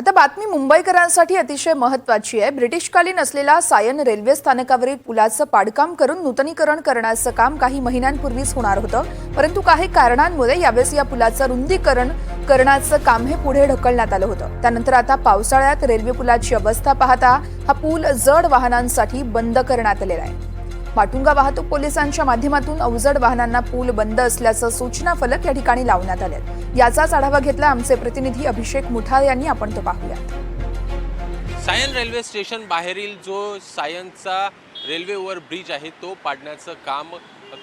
आता बातमी मुंबईकरांसाठी अतिशय महत्वाची आहे. ब्रिटिशकालीन असलेला सायन रेल्वे स्थानकावरील पुलाचं पाडकाम करून नूतनीकरण करण्याचं काम काही महिन्यांपूर्वीच होणार होतं. परंतु काही कारणांमुळे यावेळेस या पुलाचं रुंदीकरण करण्याचं काम हे पुढे ढकलण्यात आलं होतं. त्यानंतर आता पावसाळ्यात रेल्वे पुलाची अवस्था पाहता हा पूल जड वाहनांसाठी बंद करण्यात आलेला आहे. माटुंगा वाहतूक पोलिसांच्या माध्यमातून अवजड वाहनांना पूल बंद असल्याचं सूचना फलक या ठिकाणी लावण्यात आले याचाच आढावा घेतला आमचे प्रतिनिधी अभिषेक मुठाळ यांनी. आपण तो पाहूयात. सायन रेल्वे स्टेशन बाहेरील जो सायनचा रेल्वे ओव्हर ब्रिज आहे तो पाडण्याचं काम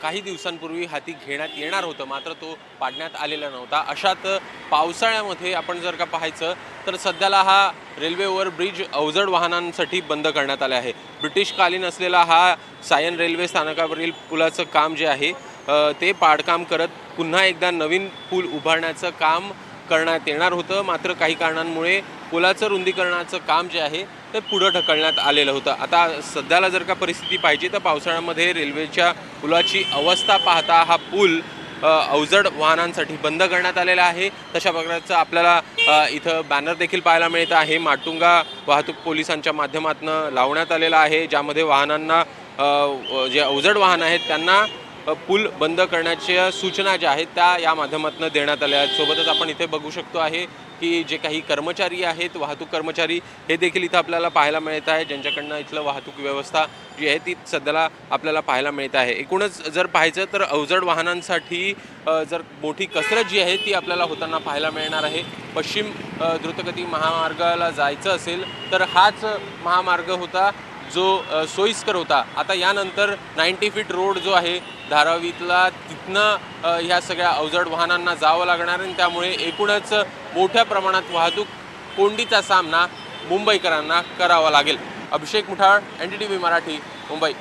काही दिवसांपूर्वी हाती घेण्यात येणार होतं मात्र तो पाडण्यात आलेला नव्हता. अशात पावसाळ्यामध्ये आपण जर का पाहायचं तर सध्याला हा रेल्वे ओव्हर ब्रिज अवजड वाहनांसाठी बंद करण्यात आले आहे. ब्रिटिशकालीन असलेला हा सायन रेल्वे स्थानकावरील पुलाचं काम जे आहे ते पाडकाम करत पुन्हा एकदा नवीन पूल उभारण्याचं काम करण्यात येणार होतं. मात्र काही कारणांमुळे पुलाचं रुंदीकरणाचं काम जे आहे ते पुढं ढकलण्यात आलेलं होतं. आता सध्याला जर का परिस्थिती पाहिजे तर पावसाळ्यामध्ये रेल्वेच्या पुलाची अवस्था पाहता हा पूल अवजड वाहनांसाठी बंद करण्यात आलेला आहे. तशा प्रकारचं आपल्याला इथं बॅनर देखील पाहायला मिळत आहे. माटुंगा वाहतूक पोलिसांच्या माध्यमातून लावण्यात आलेला आहे ज्यामध्ये वाहनांना जे अवजड वाहन आहेत त्यांना पूल बंद करण्याच्या सूचना ज्या आहेत त्या या माध्यमातून देण्यात आल्या आहेत. सोबतच आपण इथे बघू शकतो आहे की जे काही कर्मचारी आहेत वाहतूक कर्मचारी हे देखील इथं आपल्याला पाहायला मिळत आहे. ज्यांच्याकडनं इथलं वाहतूक व्यवस्था जी आहे ती सध्याला आपल्याला पाहायला मिळत आहे. एकूणच जर पाहायचं तर अवजड वाहनांसाठी जर मोठी कसरत जी आहे ती आपल्याला होताना पाहायला मिळणार आहे. पश्चिम द्रुतगती महामार्गाला जायचं असेल तर हाच महामार्ग होता. जो सोयीस्कर होता. आता यानंतर नाईन्टी फीट रोड जो आहे धारावीतला तिथनं ह्या सगळ्या अवजड वाहनांना जावं लागणार आणि त्यामुळे एकूणच मोठ्या प्रमाणात वाहतूक कोंडीचा सामना मुंबईकरांना करावा लागेल. Abhishek Muthal N D T V Marathi Mumbai.